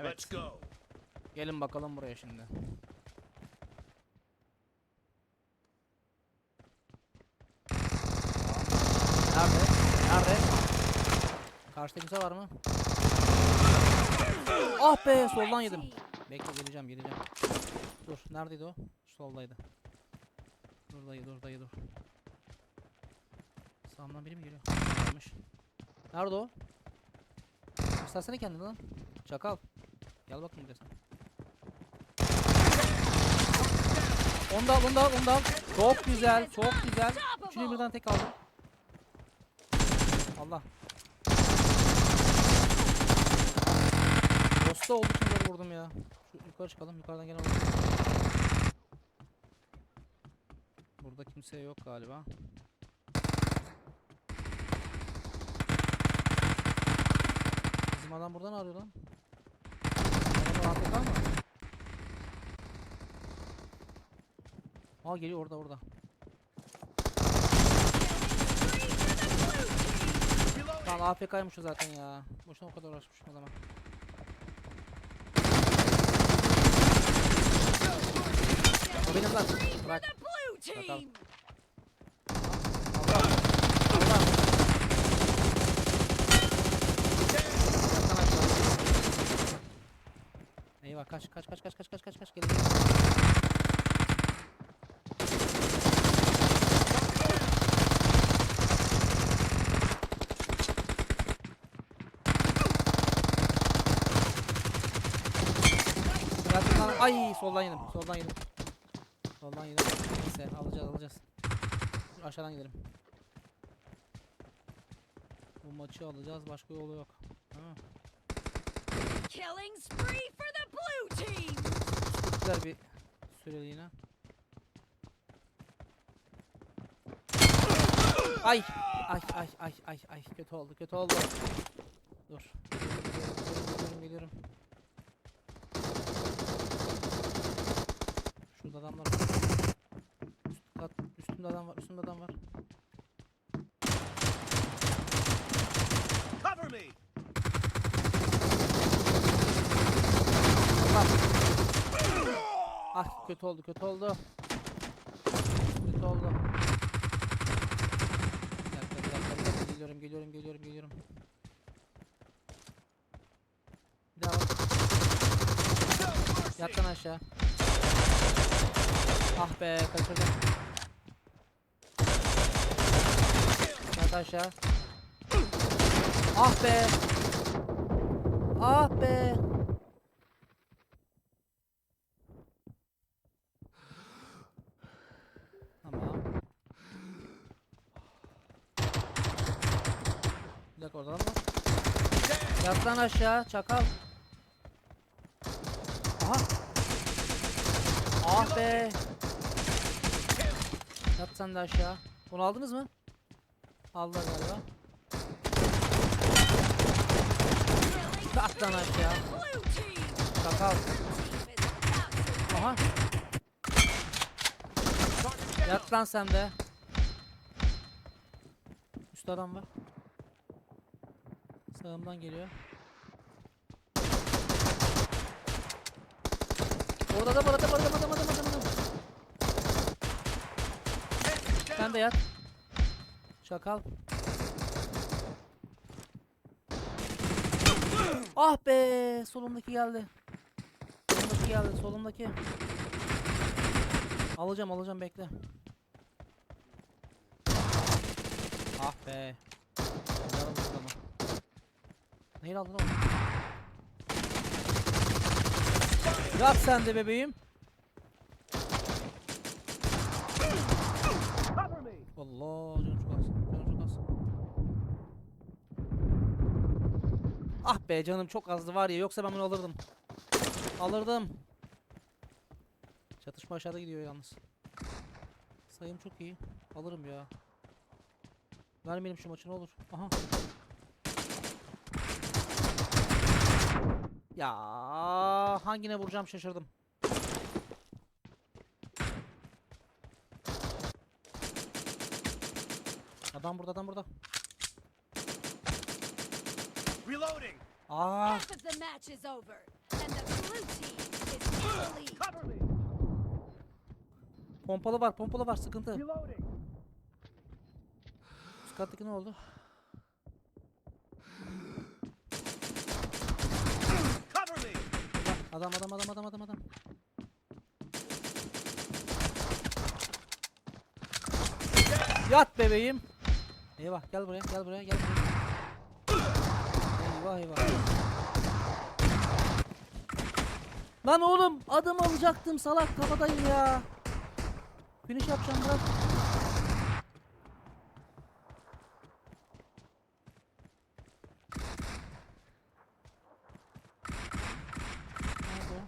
Evet. Let's go. Gelin bakalım buraya şimdi. Nerede? Nerede? Karşıda kimse var mı? Ah be soldan yedim. Bekle geleceğim geleceğim. Dur neredeydi o? Soldaydı. Dur dayı dur dayı dur. Sağımdan biri mi geliyor? Gelmiş. Nerede o? İstersene kendini lan. Çakal. Gel bakayım buraya sen. Onu da al, onu da al, onu da al. Çok güzel, çok güzel. Üçünü birden tek aldım. Allah. Dosta oldu böyle vurdum ya. Şu yukarı çıkalım, yukarıdan gelen olur. Burada kimse yok galiba. Bizim adam buradan arıyor lan. AFK mı? Aa geliyor orada orada. Tamam AFK'ymış o zaten ya. Boşuna o kadar uğraşmışım o zaman. O benim lan. Bırak. Bakalım. var. Kaç kaç kaç kaç kaç kaç kaç kaç gel. Ay soldan yedim. Soldan yedim. Soldan yedim. Neyse alacağız alacağız. Dur, aşağıdan gidelim. Bu maçı alacağız. Başka yolu yok. Ha. Killing spree for Güzel bir süreliğine. Ay ay ay ay ay ay kötü oldu kötü oldu. Dur. Geliyorum geliyorum. Şurada adamlar var. Üst kat, üstümde adam var üstümde adam var. Cover me. Allah. Ah kötü oldu kötü oldu. Kötü oldu. Bir dakika bir dakika bir dakika geliyorum geliyorum geliyorum geliyorum. Bir daha bak. Yattan aşağı. Ah be kaçırdım. Yat aşağı. Ah be. Ah be. Tamam. Bir dakika orada var. Yat aşağı çakal. Aha. Ah be. Yat sen de aşağı. Bunu aldınız mı? Aldılar galiba. Yat lan aşağı. Çakal. Aha. Yat lan sen de. Üstte adam var. Sağımdan geliyor. Orada da var adam adam adam adam adam adam. Sen de yat. Çakal. Ah be, solumdaki geldi. Solumdaki geldi, solumdaki. Alacağım, alacağım bekle. Ah be. Yarım adamı. Neyi aldın oğlum? Yat sen de bebeğim. Allah canım çok az. Canım çok az. Ah be canım çok azdı var ya yoksa ben bunu alırdım. Alırdım. Çatışma aşağıda gidiyor yalnız. Sayım çok iyi. Alırım ya. Vermeyelim şu maçı ne olur. Aha. Ya hangine vuracağım şaşırdım. Adam burada adam burada. Reloading. Aa Half of the match is over. And the blue team is in the lead. Pompalı var pompalı var sıkıntı. Reloading. Üst kattaki ne oldu? Cover me. Adam adam adam adam adam adam. Yat bebeğim. Eyvah gel buraya gel buraya gel buraya. Eyvah eyvah. Lan oğlum adım alacaktım salak kafadayım ya. Finish yapacağım bırak. Nerede o?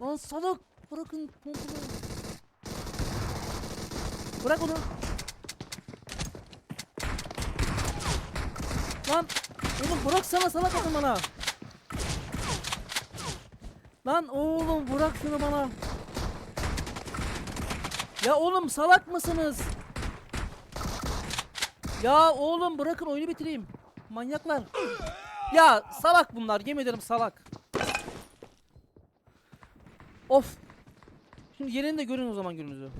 Lan salak bırakın pompalı. Bırak onu. Lan oğlum bıraksana salak atın bana. Lan oğlum bırak şunu bana. Ya oğlum salak mısınız? Ya oğlum bırakın oyunu bitireyim. Manyaklar. Ya salak bunlar yemin ederim salak. Of. Şimdi yerini de görün o zaman gününüzü.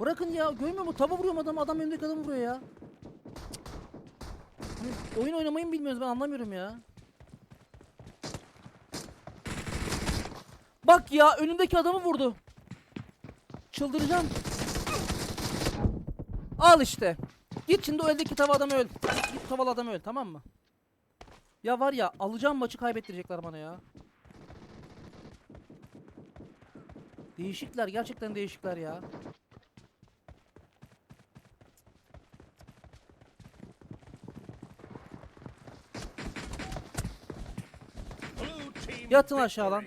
Bırakın ya görmüyor mu? Tava vuruyorum adam adam önümdeki adam vuruyor ya. Hani oyun oynamayı mı bilmiyoruz ben anlamıyorum ya. Bak ya önümdeki adamı vurdu. Çıldıracağım. Al işte. Git şimdi o eldeki tava adamı öl. Git tavalı adamı öl tamam mı? Ya var ya alacağım maçı kaybettirecekler bana ya. Değişikler gerçekten değişikler ya. Yatın aşağı lan.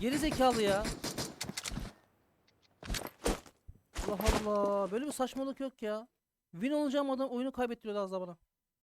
Geri zekalı ya. Allah Allah. Böyle bir saçmalık yok ya. Win olacağım adam oyunu kaybettiriyordu az daha bana.